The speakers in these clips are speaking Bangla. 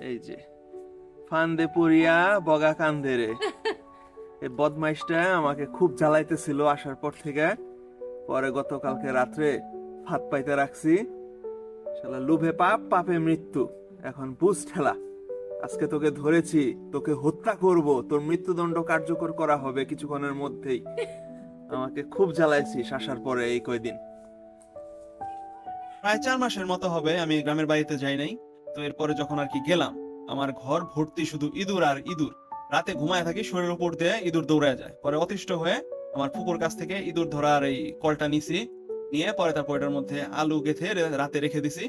এই যে, ফান্দে পড়িয়া বগা কান্দে রে। এই বদমাইশটা আমাকে খুব জ্বালাইতেছিল আসার পর থেকে। পরে গতকালকে রাত্রে ভাত পাইতে রাখছি। শালা লোভে পাপ, পাপে মৃত্যু। এখন বুঝ ঠেলা, আজকে তোকে ধরেছি, তোকে হত্যা করব, তোর মৃত্যুদণ্ড কার্যকর করা হবে কিছুক্ষণের মধ্যেই। আমাকে খুব জ্বালাইছিস আসার পরে এই কয়দিন। প্রায় চার মাসের মতো হবে, আমি গ্রামের বাড়িতে যাই নাই। তো এরপরে যখন আর কি গেলাম, আমার ঘর ভর্তি শুধু ইঁদুর আর ইঁদুর। রাতে ঘুমায় থাকি, শরীরের উপর দিয়ে ইঁদুর দৌড়ায় যায়। পরে অতিষ্ঠ হয়ে আমার ফুকুর কাছ থেকে ইঁদুর ধরার এই কলটা নিছি, নিয়ে পরে তারপর এটার মধ্যে আলু গেথে রাতে রেখে দিছি।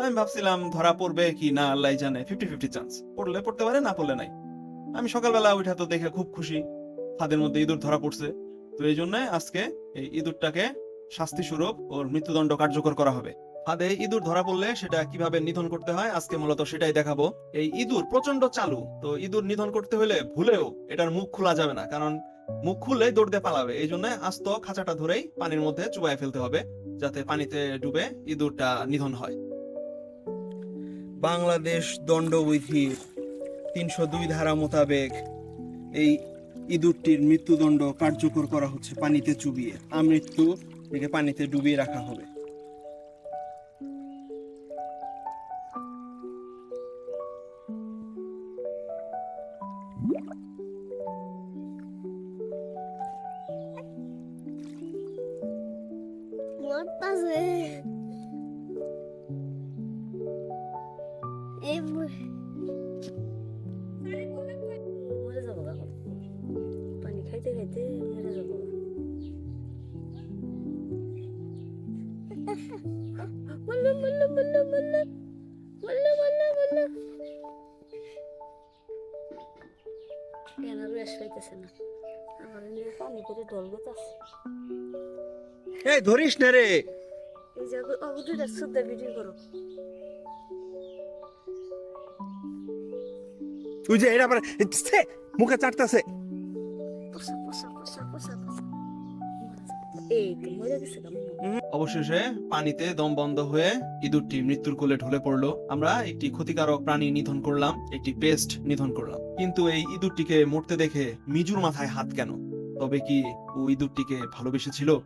আমি ভাবছিলাম, ধরা পড়বে কি না, আল্লাহ জানে ফিফটি ফিফটি চান্স পড়লে পড়তে পারে, না পড়লে নাই। আমি সকালবেলা উঠা তো দেখে খুব খুশি ফাঁদের মধ্যে ইঁদুর ধরা পড়ছে। তো এই জন্য আজকে এই ইঁদুরটাকে শাস্তি স্বরূপ ওর মৃত্যুদণ্ড কার্যকর করা হবে। ফাঁদে ইঁদুর ধরা পড়লে সেটা কীভাবে নিধন করতে হয়? আজকে মূলত সেটাই দেখাবো। এই ইঁদুর প্রচণ্ড চালু। তো ইঁদুর নিধন করতে হলে ভুলেও এটার মুখ খোলা যাবে না। কারণ মুখ খুললেই দৌড় দিয়ে পালাবে। এই জন্য আস্ত খাঁচাটা ধরেই পানির মধ্যে চুবাই ফেলতে হবে, যাতে পানিতে ডুবে ইঁদুরটা নিধন হয়। বাংলাদেশ দণ্ডবিধির তিনশো দুই ধারা মোতাবেক এই ইঁদুরটির মৃত্যুদণ্ড কার্যকর করা হচ্ছে পানিতে চুবিয়ে। আমৃত্যু একে পানিতে ডুবিয়ে রাখা হবে। পানি খাইতে খাইতে মরে যাব বলল বলল বলল বলল বলল বলল পাইতেছে না? আমার এনে পানি করে ডল গেতাছে এই ধরিস না রে। এই যে অবধুটা শুদ্ধ ভিডিও করো। তুই যে এটা মুখে চাটতেছে। পোষা পোষা পোষা পোষা। এই মরে অবশেষে পানিতে দম বন্ধ হয়ে ইঁদুরটি মৃত্যুর কোলে ঢলে পড়ল। আমরা একটি ক্ষতিকারক প্রাণী নিধন করলাম একটি পেস্ট নিধন করলাম। কিন্তু এই ইঁদুরটিকে মরতে দেখে মিজুর মাথায় হাত কেন? তবে কি ও ইঁদুরটিকে ভালোবেসেছিল?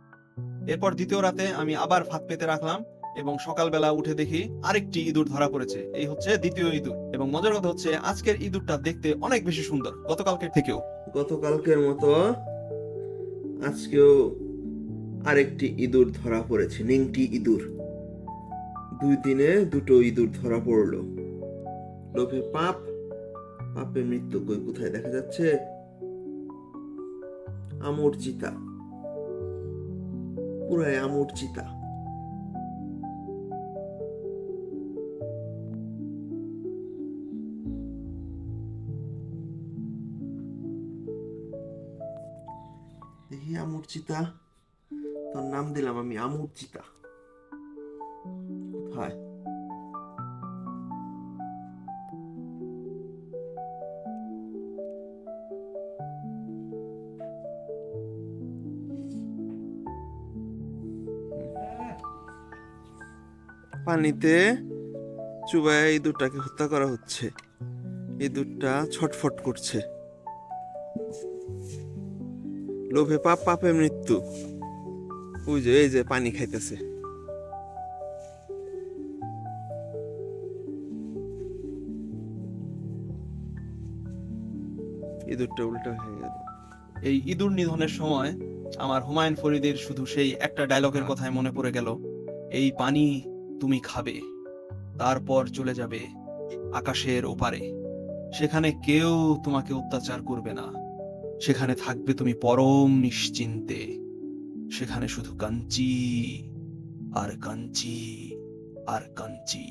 এরপর দ্বিতীয় রাতে আমি আবার ফাঁদ পেতে রাখলাম এবং সকালবেলা উঠে দেখি আরেকটি ইঁদুর ধরা পড়েছে। এই হচ্ছে দ্বিতীয় ইঁদুর এবং মজার কথা হচ্ছে আজকের ইঁদুরটা দেখতে অনেক বেশি সুন্দর। গতকালকের থেকেও। গতকালকের মতো আজকেও আরেকটি ইঁদুর ধরা পড়েছে, নিংটি ইঁদুর। দুই দিনে দুটো ইঁদুর ধরা পড়ল। লোভে পাপ, পাপে মৃত্যু। কই কোথায়? দেখা যাচ্ছে আমর চিতা। পুরাই আমর চিতা। দেখি চিতা। তোর নাম দিলাম আমি আমর চিতা কোথায়? পানিতে চুবায় এই দুটাকে হত্যা করা হচ্ছে। এই দুটা ছটফট করছে। লোভে পাপ, পাপে মৃত্যু। ওই যে, এই যে পানি খাইতেছে। ইঁদুরটা উল্টা হয়ে গেল। এই ইঁদুর নিধনের সময় আমার হুমায়ুন ফরিদের শুধু সেই একটা ডায়লগের কথাই মনে পড়ে গেল, এই পানি তুমি খাবে, তারপর চলে যাবে আকাশের ওপারে। সেখানে কেউ তোমাকে অত্যাচার করবে না, সেখানে থাকবে তুমি পরম নিশ্চিন্তে। সেখানে শুধু কাঞ্চি আর কাঞ্চি আর কাঞ্চি।